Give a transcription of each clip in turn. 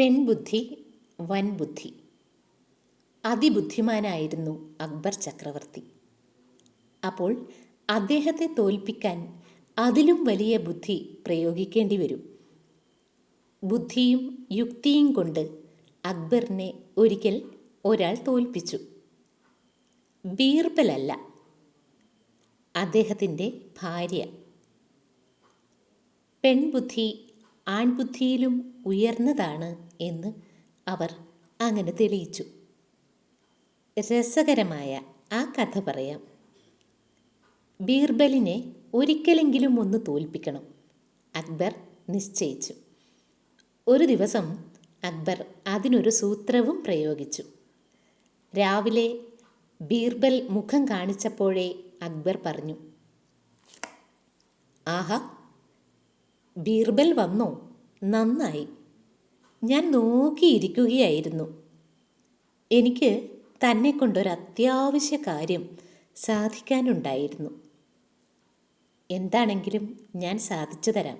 പെൺബുദ്ധി വൻബുദ്ധി. അതിബുദ്ധിമാനായിരുന്നു അക്ബർ ചക്രവർത്തി. അപ്പോൾ അദ്ദേഹത്തെ തോൽപ്പിക്കാൻ അതിലും വലിയ ബുദ്ധി പ്രയോഗിക്കേണ്ടി വരും. ബുദ്ധിയും യുക്തിയും കൊണ്ട് അക്ബറിനെ ഒരിക്കൽ ഒരാൾ തോൽപ്പിച്ചു. ബീർബലല്ല. അദ്ദേഹത്തിന്റെ ഭാര്യ. പെൺബുദ്ധി ആൺബുദ്ധിയിലും ഉയർന്നതാണ് എന്ന് അവർ അങ്ങനെ തെളിയിച്ചു. രസകരമായ ആ കഥ പറയാം. ബീർബലിനെ ഒരിക്കലെങ്കിലും ഒന്ന് തോൽപ്പിക്കണം അക്ബർ നിശ്ചയിച്ചു. ഒരു ദിവസം അക്ബർ അതിനൊരു സൂത്രവും പ്രയോഗിച്ചു. രാവിലെ ബീർബൽ മുഖം കാണിച്ചപ്പോഴേ അക്ബർ പറഞ്ഞു ആഹാ ബീർബൽ വന്നോ? നന്നായി. ഞാൻ നോക്കിയിരിക്കുകയായിരുന്നു. എനിക്ക് തന്നെ കൊണ്ടൊരു അത്യാവശ്യ കാര്യം സാധിക്കാനുണ്ടായിരുന്നു. എന്താണെങ്കിലും ഞാൻ സാധിച്ചു തരാം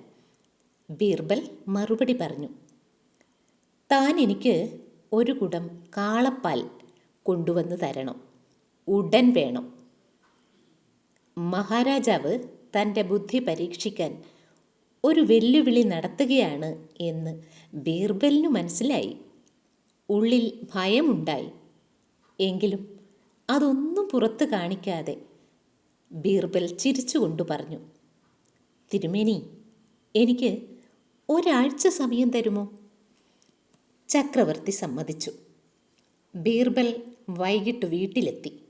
ബീർബൽ മറുപടി പറഞ്ഞു. താൻ എനിക്ക് ഒരു കുടം കാളപ്പാൽ കൊണ്ടുവന്ന് തരണം. ഉടൻ വേണം. മഹാരാജാവ് തന്റെ ബുദ്ധി പരീക്ഷിക്കാൻ ഒരു വെല്ലുവിളി നടത്തുകയാണ് എന്ന് ബീർബലിനു മനസ്സിലായി. ഉള്ളിൽ ഭയമുണ്ടായി. എങ്കിലും അതൊന്നും പുറത്ത് കാണിക്കാതെ ബീർബൽ ചിരിച്ചുകൊണ്ട് പറഞ്ഞു. തിരുമേനി എനിക്ക് ഒരാഴ്ച സമയം തരുമോ? ചക്രവർത്തി സമ്മതിച്ചു. ബീർബൽ വൈകിട്ട് വീട്ടിലെത്തി.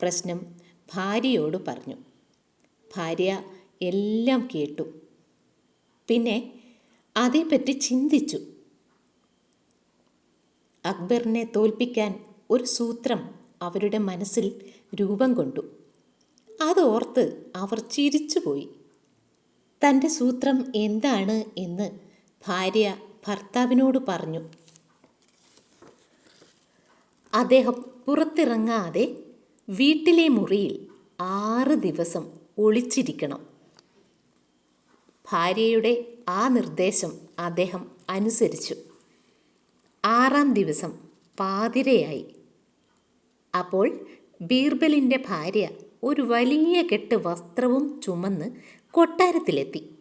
പ്രശ്നം ഭാര്യയോട് പറഞ്ഞു. ഭാര്യ എല്ലാം കേട്ടു. പിന്നെ അതേപ്പറ്റി ചിന്തിച്ചു. അക്ബറിനെ തോൽപ്പിക്കാൻ ഒരു സൂത്രം അവരുടെ മനസ്സിൽ രൂപം കൊണ്ടു. അതോർത്ത് അവർ ചിരിച്ചുപോയി. തന്റെ സൂത്രം എന്താണ് എന്ന് ഭാര്യ ഭർത്താവിനോട് പറഞ്ഞു. അദ്ദേഹം പുറത്തിറങ്ങാതെ വീട്ടിലെ മുറിയിൽ ആറ് ദിവസം ഒളിച്ചിരിക്കണം. ഭാര്യയുടെ ആ നിർദ്ദേശം അദ്ദേഹം അനുസരിച്ചു. ആറാം ദിവസം പാതിരയായി. അപ്പോൾ ബീർബലിന്റെ ഭാര്യ ഒരു വലിയ കെട്ട് വസ്ത്രവും ചുമന്ന് കൊട്ടാരത്തിലെത്തി.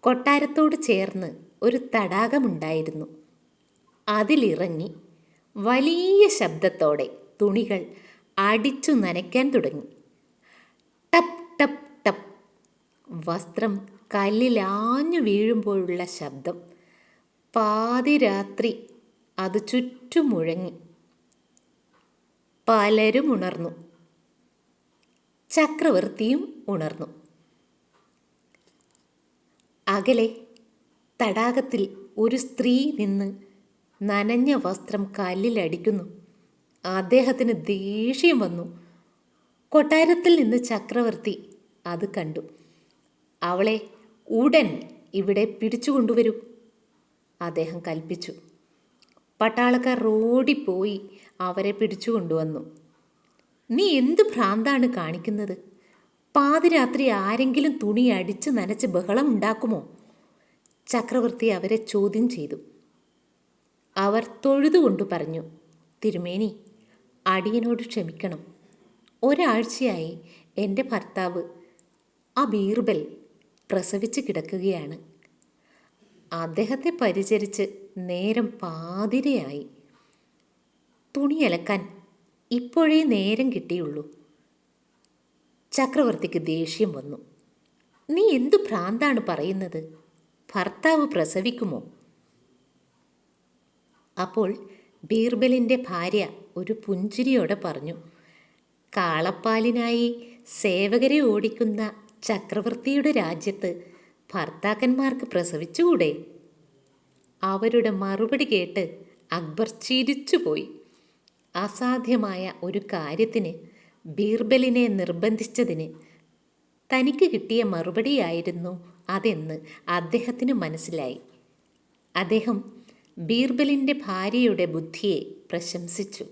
കൊട്ടാരത്തോട് ചേർന്ന് ഒരു തടാകമുണ്ടായിരുന്നു. അതിലിറങ്ങി വലിയ ശബ്ദത്തോടെ തുണികൾ അടിച്ചു നനയ്ക്കാൻ തുടങ്ങി. ടപ് ടപ് ടപ്. വസ്ത്രം കല്ലിലാഞ്ഞു വീഴുമ്പോഴുള്ള ശബ്ദം. പാതിരാത്രി അത് ചുറ്റും മുഴങ്ങി പലരും ഉണർന്നു. ചക്രവർത്തിയും ഉണർന്നു. അകലെ തടാകത്തിൽ ഒരു സ്ത്രീ നിന്ന് നനഞ്ഞ വസ്ത്രം കല്ലിലടിക്കുന്നു. അദ്ദേഹത്തിന് ദേഷ്യം വന്നു. കൊട്ടാരത്തിൽ നിന്ന് ചക്രവർത്തി അത് കണ്ടു. അവളെ ഉടൻ ഇവിടെ പിടിച്ചു കൊണ്ടുവരൂ. അദ്ദേഹം കൽപ്പിച്ചു. പട്ടാളക്കാർ റോഡിപ്പോയി അവരെ പിടിച്ചു കൊണ്ടുവന്നു. നീ എന്ത് ഭ്രാന്താണ് കാണിക്കുന്നത്? പാതിരാത്രി ആരെങ്കിലും തുണി അടിച്ച് നനച്ച് ബഹളം ഉണ്ടാക്കുമോ? ചക്രവർത്തി അവരെ ചോദ്യം ചെയ്തു. അവർ തൊഴുതുകൊണ്ട് പറഞ്ഞു തിരുമേനി അടിയനോട് ക്ഷമിക്കണം. ഒരാഴ്ചയായി എന്റെ ഭർത്താവ് ആ ബീർബൽ പ്രസവിച്ച് കിടക്കുകയാണ്. അദ്ദേഹത്തെ പരിചരിച്ച് നേരം പാതിരയായി. തുണി അലക്കാൻ ഇപ്പോഴേ നേരം കിട്ടിയുള്ളൂ. ചക്രവർത്തിക്ക് ദേഷ്യം വന്നു. നീ എന്തു ഭ്രാന്താണ് പറയുന്നത്? ഭർത്താവ് പ്രസവിക്കുമോ? അപ്പോൾ ബീർബലിന്റെ ഭാര്യ ഒരു പുഞ്ചിരിയോടെ പറഞ്ഞു കാളപ്പാലിനായി സേവകരെ ഓടിക്കുന്ന ചക്രവർത്തിയുടെ രാജ്യത്ത് ഭർത്താക്കന്മാർക്ക് പ്രസവിച്ചുകൂടെ? അവരുടെ മറുപടി കേട്ട് അക്ബർ ചിരിച്ചുപോയി. അസാധ്യമായ ഒരു കാര്യത്തിന് ബീർബലിനെ നിർബന്ധിച്ചതിന് തനിക്ക് കിട്ടിയ മറുപടിയായിരുന്നു അതെന്ന് അദ്ദേഹത്തിന് മനസ്സിലായി. അദ്ദേഹം ബീർബലിന്റെ ഭാര്യയുടെ ബുദ്ധിയെ പ്രശംസിച്ചു.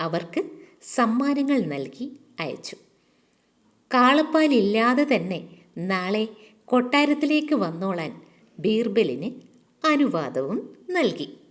അവർക്ക് സമ്മാനങ്ങൾ നൽകി അയച്ചു. കാളപ്പാലില്ലാതെ തന്നെ നാളെ കൊട്ടാരത്തിലേക്ക് വന്നോളാൻ ബീർബലിന് അനുവാദവും നൽകി.